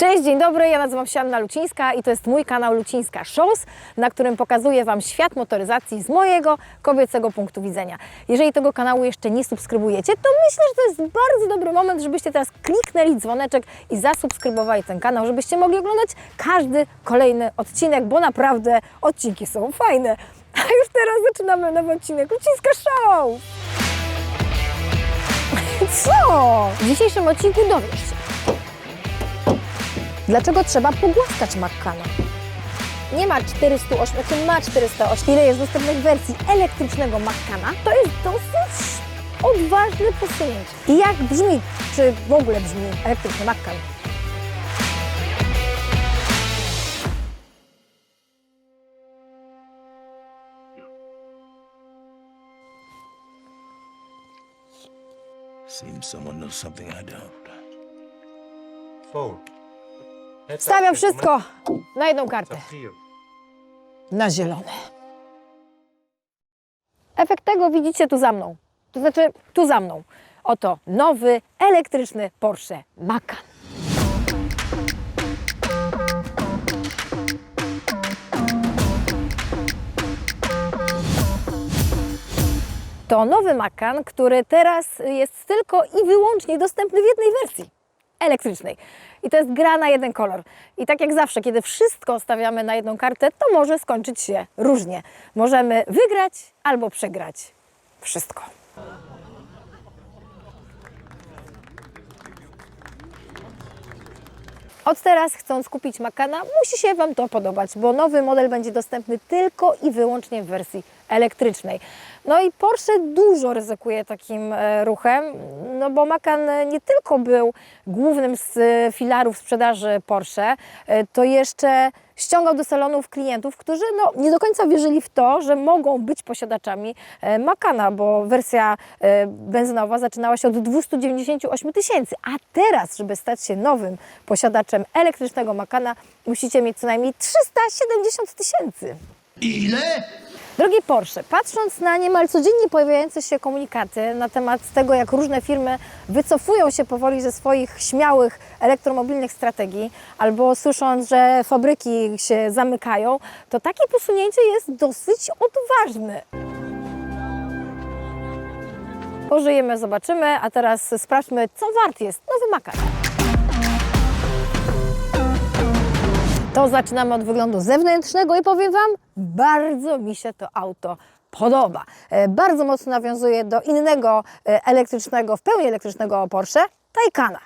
Cześć, dzień dobry, ja nazywam się Anna Lucińska i to jest mój kanał Lucińska Shows, na którym pokazuję Wam świat motoryzacji z mojego kobiecego punktu widzenia. Jeżeli tego kanału jeszcze nie subskrybujecie, to myślę, że to jest bardzo dobry moment, żebyście teraz kliknęli dzwoneczek i zasubskrybowali ten kanał, żebyście mogli oglądać każdy kolejny odcinek, bo naprawdę odcinki są fajne. A już teraz zaczynamy nowy odcinek Lucińska Show! Co? W dzisiejszym odcinku dowiesz się, Dlaczego trzeba pogłaskać Maccana? Nie ma 408, znaczy ma 408, ile jest dostępnych wersji elektrycznego Maccana, to jest dosyć odważne posunięcie. I jak brzmi, czy w ogóle brzmi elektryczny Maccan? Seems someone knows something I don't. Four. Stawiam wszystko na jedną kartę. Na zielone. Efekt tego widzicie tu za mną. To znaczy tu za mną. Oto nowy elektryczny Porsche Macan. To nowy Macan, który teraz jest tylko i wyłącznie dostępny w jednej wersji elektrycznej. I to jest gra na jeden kolor. I tak jak zawsze, kiedy wszystko stawiamy na jedną kartę, to może skończyć się różnie. Możemy wygrać albo przegrać. Wszystko. Od teraz, chcąc kupić Macana, musi się Wam to podobać, bo nowy model będzie dostępny tylko i wyłącznie w wersji elektrycznej. No i Porsche dużo ryzykuje takim e, ruchem, no bo Macan e, nie tylko był głównym z e, filarów sprzedaży Porsche, to jeszcze ściągał do salonów klientów, którzy no, nie do końca wierzyli w to, że mogą być posiadaczami Macana, bo wersja benzynowa zaczynała się od 298 tysięcy, a teraz, żeby stać się nowym posiadaczem elektrycznego Macana, musicie mieć co najmniej 370 tysięcy. Ile? Drogi Porsche, patrząc na niemal codziennie pojawiające się komunikaty na temat tego, jak różne firmy wycofują się powoli ze swoich śmiałych elektromobilnych strategii, albo słysząc, że fabryki się zamykają, to takie posunięcie jest dosyć odważne. Pożyjemy, zobaczymy, a teraz sprawdźmy, co wart jest nowy Macan. To zaczynamy od wyglądu zewnętrznego i powiem Wam, bardzo mi się to auto podoba. E, Bardzo mocno nawiązuje do innego e, elektrycznego, w pełni elektrycznego Porsche, Taycana.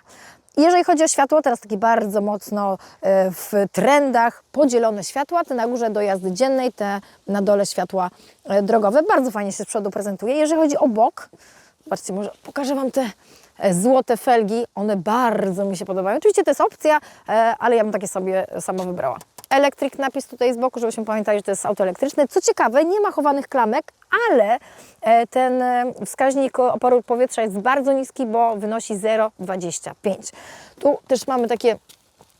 Jeżeli chodzi o światło, teraz taki bardzo mocno e, w trendach podzielone światła, te na górze do jazdy dziennej, te na dole światła drogowe. Bardzo fajnie się z przodu prezentuje. Jeżeli chodzi o bok, zobaczcie, może pokażę Wam te złote felgi, one bardzo mi się podobają. Oczywiście to jest opcja, e, ale ja bym takie sobie sama wybrała. Elektryk napis tutaj z boku, żebyśmy pamiętali, że to jest auto elektryczne. Co ciekawe, nie ma chowanych klamek, ale e, ten e, wskaźnik oporu powietrza jest bardzo niski, bo wynosi 0,25. Tu też mamy takie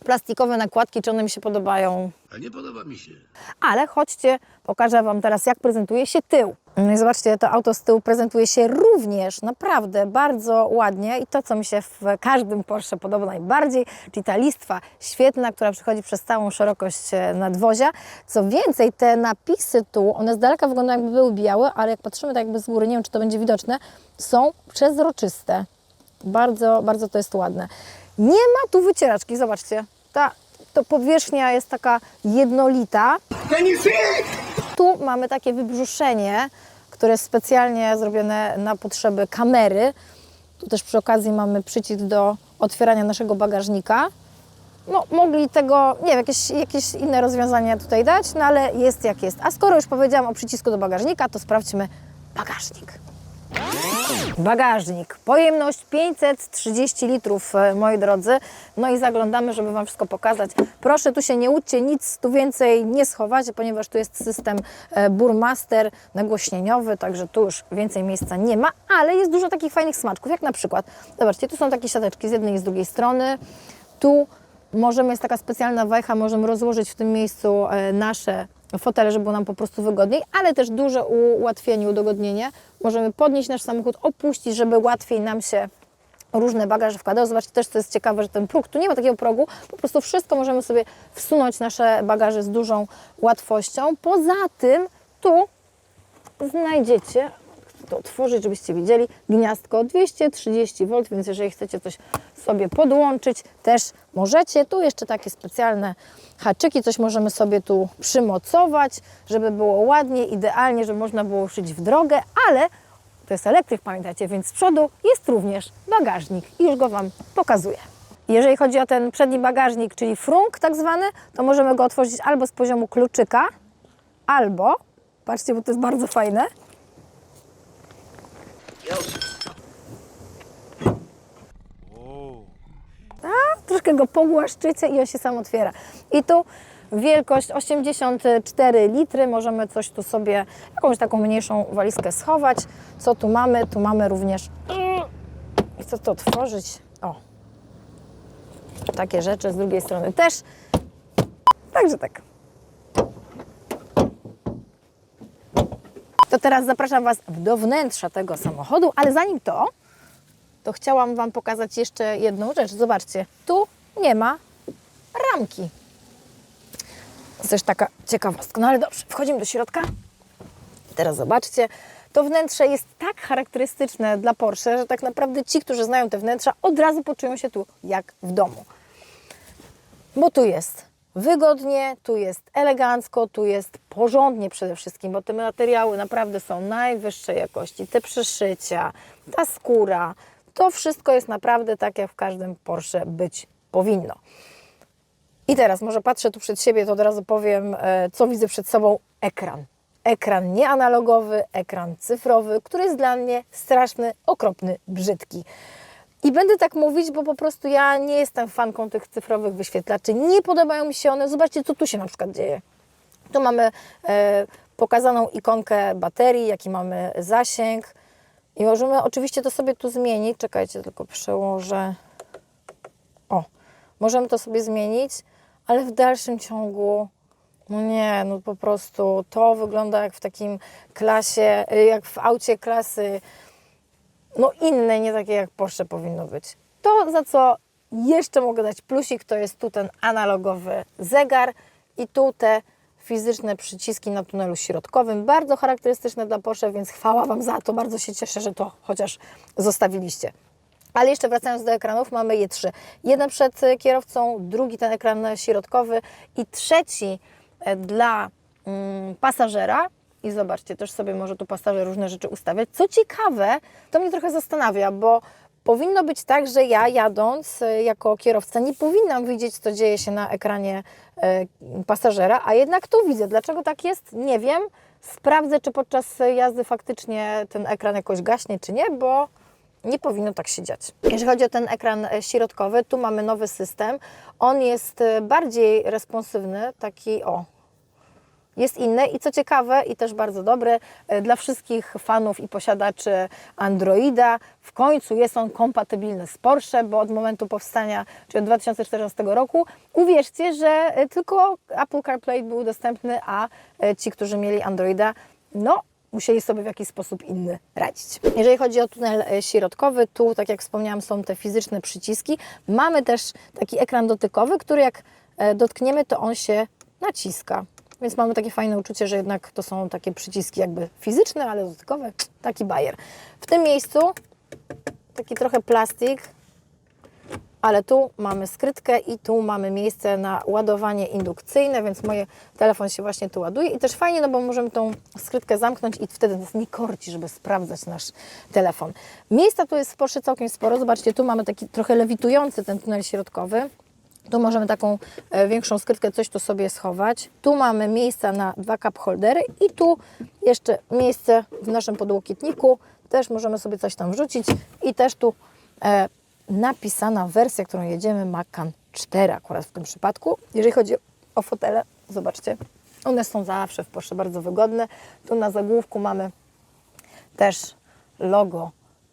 plastikowe nakładki, czy one mi się podobają? A nie podoba mi się. Ale chodźcie, pokażę Wam teraz, jak prezentuje się tył. No i zobaczcie, to auto z tyłu prezentuje się również naprawdę bardzo ładnie i to, co mi się w każdym Porsche podoba najbardziej, czyli ta listwa świetna, która przechodzi przez całą szerokość e, nadwozia. Co więcej, te napisy tu, one z daleka wyglądają jakby były białe, ale jak patrzymy tak jakby z góry, nie wiem, czy to będzie widoczne, są przezroczyste. Bardzo, bardzo to jest ładne. Nie ma tu wycieraczki, zobaczcie. Ta to powierzchnia jest taka jednolita. Tu mamy takie wybrzuszenie, które jest specjalnie zrobione na potrzeby kamery. Tu też przy okazji mamy przycisk do otwierania naszego bagażnika. No, mogli tego, nie wiem, jakieś, jakieś inne rozwiązania tutaj dać, no ale jest jak jest. A skoro już powiedziałam o przycisku do bagażnika, to sprawdźmy bagażnik. Bagażnik. Pojemność 530 litrów, e, moi drodzy. No i zaglądamy, żeby Wam wszystko pokazać. Proszę, tu się nie łudźcie, nic tu więcej nie schowacie, ponieważ tu jest system e, Burmaster nagłośnieniowy, także tu już więcej miejsca nie ma, ale jest dużo takich fajnych smaczków, jak na przykład, zobaczcie, tu są takie siateczki z jednej i z drugiej strony. Tu możemy, jest taka specjalna wajcha, możemy rozłożyć w tym miejscu e, nasze fotele, żeby było nam po prostu wygodniej, ale też duże ułatwienie, udogodnienie. Możemy podnieść nasz samochód, opuścić, żeby łatwiej nam się różne bagaże wkładają. Zobaczcie też, co jest ciekawe, że ten próg, tu nie ma takiego progu, po prostu wszystko możemy sobie wsunąć nasze bagaże z dużą łatwością. Poza tym tu znajdziecie, to otworzyć, żebyście widzieli, gniazdko 230V, więc jeżeli chcecie coś sobie podłączyć, też możecie. Tu jeszcze takie specjalne haczyki, coś możemy sobie tu przymocować, żeby było ładnie, idealnie, żeby można było szyć w drogę, ale to jest elektryk, pamiętacie, więc z przodu jest również bagażnik i już go Wam pokazuję. Jeżeli chodzi o ten przedni bagażnik, czyli frunk tak zwany, to możemy go otworzyć albo z poziomu kluczyka, albo, patrzcie, bo to jest bardzo fajne, a, troszkę go pogłaszczycie i on się sam otwiera. I tu wielkość 84 litry, możemy coś tu sobie, jakąś taką mniejszą walizkę schować. Co tu mamy? Tu mamy również, i chcę to otworzyć, o, takie rzeczy, z drugiej strony też. Także tak. To teraz zapraszam Was do wnętrza tego samochodu, ale zanim to, to chciałam Wam pokazać jeszcze jedną rzecz. Zobaczcie, tu nie ma ramki. To też taka ciekawostka. No ale dobrze, wchodzimy do środka. Teraz zobaczcie, to wnętrze jest tak charakterystyczne dla Porsche, że tak naprawdę ci, którzy znają te wnętrza, od razu poczują się tu jak w domu. Bo tu jest wygodnie, tu jest elegancko, tu jest porządnie przede wszystkim, bo te materiały naprawdę są najwyższej jakości. Te przeszycia, ta skóra, to wszystko jest naprawdę tak, jak w każdym Porsche być powinno. I teraz może patrzę tu przed siebie, to od razu powiem, e, co widzę przed sobą. Ekran. Ekran nieanalogowy, ekran cyfrowy, który jest dla mnie straszny, okropny, brzydki. I będę tak mówić, bo po prostu ja nie jestem fanką tych cyfrowych wyświetlaczy. Nie podobają mi się one. Zobaczcie, co tu się na przykład dzieje. Tu mamy e, pokazaną ikonkę baterii, jaki mamy zasięg. I możemy oczywiście to sobie tu zmienić. Czekajcie, tylko przełożę. O, możemy to sobie zmienić, ale w dalszym ciągu, no nie, no po prostu to wygląda jak w takim klasie, jak w aucie klasy, no inne, nie takie jak Porsche powinno być. To, za co jeszcze mogę dać plusik, to jest tu ten analogowy zegar i tu te fizyczne przyciski na tunelu środkowym. Bardzo charakterystyczne dla Porsche, więc chwała Wam za to. Bardzo się cieszę, że to chociaż zostawiliście. Ale jeszcze wracając do ekranów, mamy je trzy. Jeden przed kierowcą, drugi ten ekran środkowy i trzeci e, dla mm, pasażera. I zobaczcie, też sobie może tu pasażer różne rzeczy ustawiać. Co ciekawe, to mnie trochę zastanawia, bo powinno być tak, że ja jadąc e, jako kierowca nie powinnam widzieć, co dzieje się na ekranie e, pasażera, a jednak tu widzę. Dlaczego tak jest? Nie wiem. Sprawdzę, czy podczas jazdy faktycznie ten ekran jakoś gaśnie, czy nie, bo nie powinno tak się dziać. Jeżeli chodzi o ten ekran e, środkowy, tu mamy nowy system. On jest bardziej responsywny, taki o, jest inny i co ciekawe i też bardzo dobry e, dla wszystkich fanów i posiadaczy Androida. W końcu jest on kompatybilny z Porsche, bo od momentu powstania, czyli od 2014 roku, uwierzcie, że e, tylko Apple CarPlay był dostępny, a e, ci, którzy mieli Androida, no musieli sobie w jakiś sposób inny radzić. Jeżeli chodzi o tunel e, środkowy, tu, tak jak wspomniałam, są te fizyczne przyciski. Mamy też taki ekran dotykowy, który jak dotkniemy, to on się naciska. Więc mamy takie fajne uczucie, że jednak to są takie przyciski jakby fizyczne, ale dotykowe. Taki bajer. W tym miejscu taki trochę plastik, ale tu mamy skrytkę i tu mamy miejsce na ładowanie indukcyjne, więc mój telefon się właśnie tu ładuje i też fajnie, no bo możemy tą skrytkę zamknąć i wtedy nas nie korci, żeby sprawdzać nasz telefon. Miejsca tu jest w Porsche całkiem sporo. Zobaczcie, tu mamy taki trochę lewitujący ten tunel środkowy. Tu możemy taką e, większą skrytkę, coś tu sobie schować. Tu mamy miejsca na dwa cup holdery i tu jeszcze miejsce w naszym podłokietniku. Też możemy sobie coś tam wrzucić i też tu e, napisana wersja, którą jedziemy, Macan 4 akurat w tym przypadku. Jeżeli chodzi o fotele, zobaczcie, one są zawsze w Porsche bardzo wygodne. Tu na zagłówku mamy też logo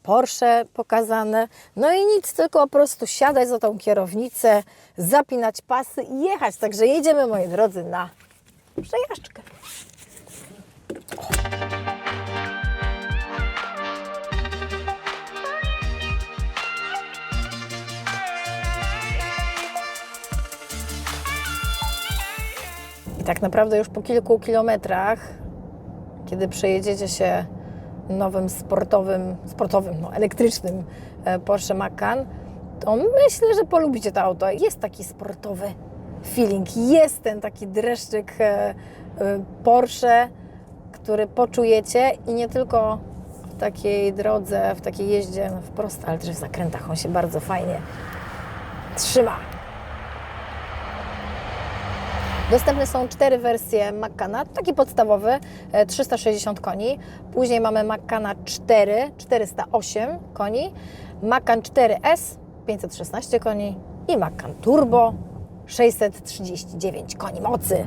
Porsche pokazane. No i nic, tylko po prostu siadać za tą kierownicę, zapinać pasy i jechać. Także jedziemy, moi drodzy, na przejażdżkę. tak naprawdę już po kilku kilometrach, kiedy przejedziecie się nowym sportowym, sportowym, no, elektrycznym e, Porsche Macan, to myślę, że polubicie to auto. Jest taki sportowy feeling, jest ten taki dreszczyk e, e, Porsche, który poczujecie i nie tylko w takiej drodze, w takiej jeździe no, wprost, ale też w zakrętach on się bardzo fajnie trzyma. Dostępne są cztery wersje Macana, taki podstawowy, e, 360 koni. Później mamy Macana 4, 408 koni, Macan 4S, 516 koni i Macan Turbo, 639 koni mocy.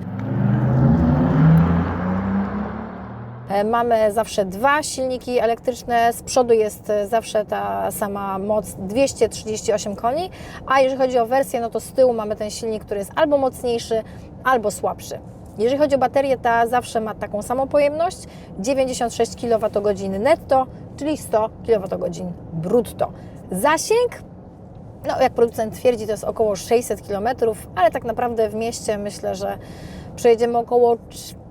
E, Mamy zawsze dwa silniki elektryczne. Z przodu jest e, zawsze ta sama moc 238 koni, a jeżeli chodzi o wersję, no to z tyłu mamy ten silnik, który jest albo mocniejszy, albo słabszy. Jeżeli chodzi o baterię, ta zawsze ma taką samą pojemność 96 kWh netto, czyli 100 kWh brutto. Zasięg no, jak producent twierdzi, to jest około 600 km, ale tak naprawdę w mieście myślę, że przejedziemy około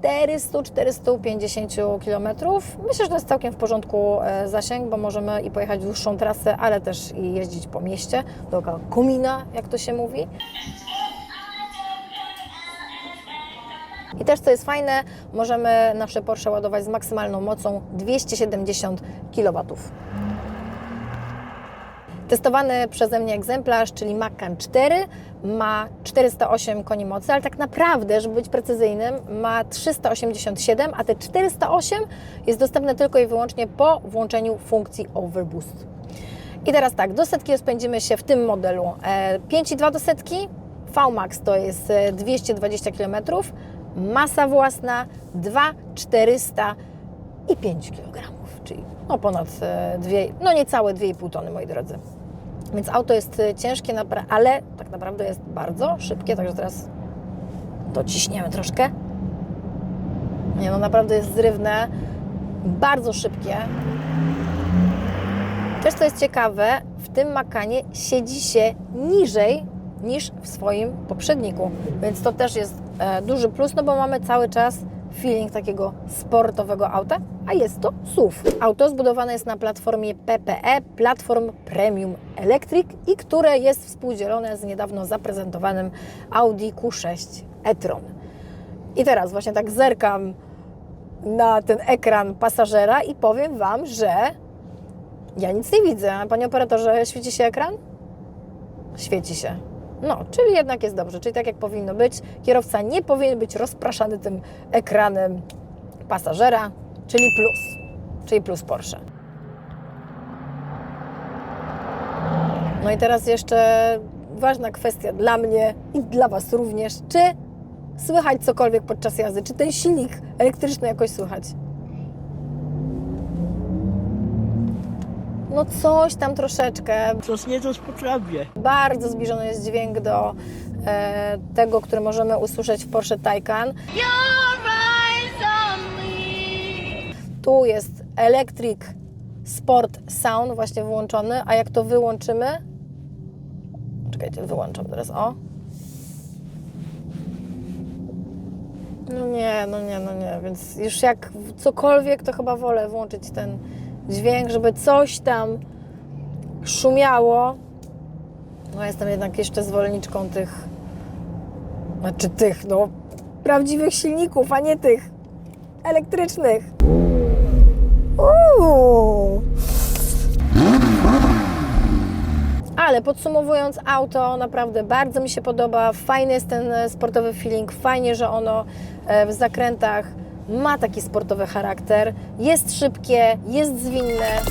400-450 km. Myślę, że to jest całkiem w porządku e, zasięg, bo możemy i pojechać dłuższą trasę, ale też i jeździć po mieście, dookoła komina, jak to się mówi. I też co jest fajne, możemy nasze Porsche ładować z maksymalną mocą 270 kW. Testowany przeze mnie egzemplarz, czyli Macan 4, ma 408 koni mocy, ale tak naprawdę, żeby być precyzyjnym, ma 387, a te 408 jest dostępne tylko i wyłącznie po włączeniu funkcji Overboost. I teraz tak, do setki rozpędzimy się w tym modelu. E, 5,2 do setki, VMAX to jest e, 220 km, masa własna 2,400 i 5 kg, czyli no ponad e, dwie, no niecałe 2,5 tony, moi drodzy. Więc auto jest e, ciężkie, ale tak naprawdę jest bardzo szybkie, także teraz dociśniemy troszkę. Nie no, naprawdę jest zrywne, bardzo szybkie. Też co jest ciekawe, w tym Makanie siedzi się niżej niż w swoim poprzedniku, więc to też jest e, duży plus, no bo mamy cały czas feeling takiego sportowego auta, a jest to SUV. Auto zbudowane jest na platformie PPE, Platform Premium Electric i które jest współdzielone z niedawno zaprezentowanym Audi Q6 e-tron. I teraz właśnie tak zerkam na ten ekran pasażera i powiem Wam, że ja nic nie widzę. Panie operatorze, świeci się ekran? Świeci się. No, czyli jednak jest dobrze, czyli tak jak powinno być. Kierowca nie powinien być rozpraszany tym ekranem pasażera, czyli plus, czyli plus Porsche. No i teraz jeszcze ważna kwestia dla mnie i dla Was również. Czy słychać cokolwiek podczas jazdy? Czy ten silnik elektryczny jakoś słychać? No coś tam troszeczkę. Coś nie coś potrafię. Bardzo zbliżony jest dźwięk do e, tego, który możemy usłyszeć w Porsche Taycan. Tu jest Electric Sport Sound właśnie włączony, a jak to wyłączymy... Czekajcie, wyłączam teraz, o. No nie, no nie, no nie, więc już jak cokolwiek, to chyba wolę włączyć ten dźwięk, żeby coś tam szumiało. No jestem jednak jeszcze zwolenniczką tych, znaczy tych, no, prawdziwych silników, a nie tych elektrycznych. Uuu. Ale podsumowując, auto naprawdę bardzo mi się podoba. Fajny jest ten e, sportowy feeling, fajnie, że ono e, w zakrętach ma taki sportowy charakter. Jest szybkie, jest zwinne.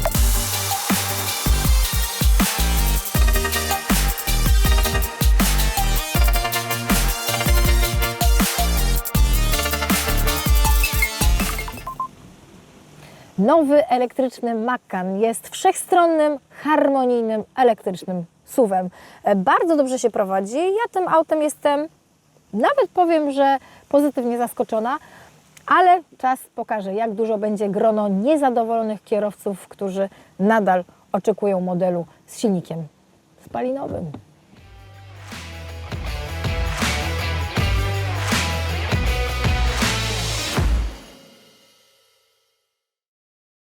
Nowy elektryczny Macan jest wszechstronnym, harmonijnym, elektrycznym SUV-em. E, Bardzo dobrze się prowadzi. Ja tym autem jestem, nawet powiem, że pozytywnie zaskoczona, ale czas pokaże, jak dużo będzie grono niezadowolonych kierowców, którzy nadal oczekują modelu z silnikiem spalinowym.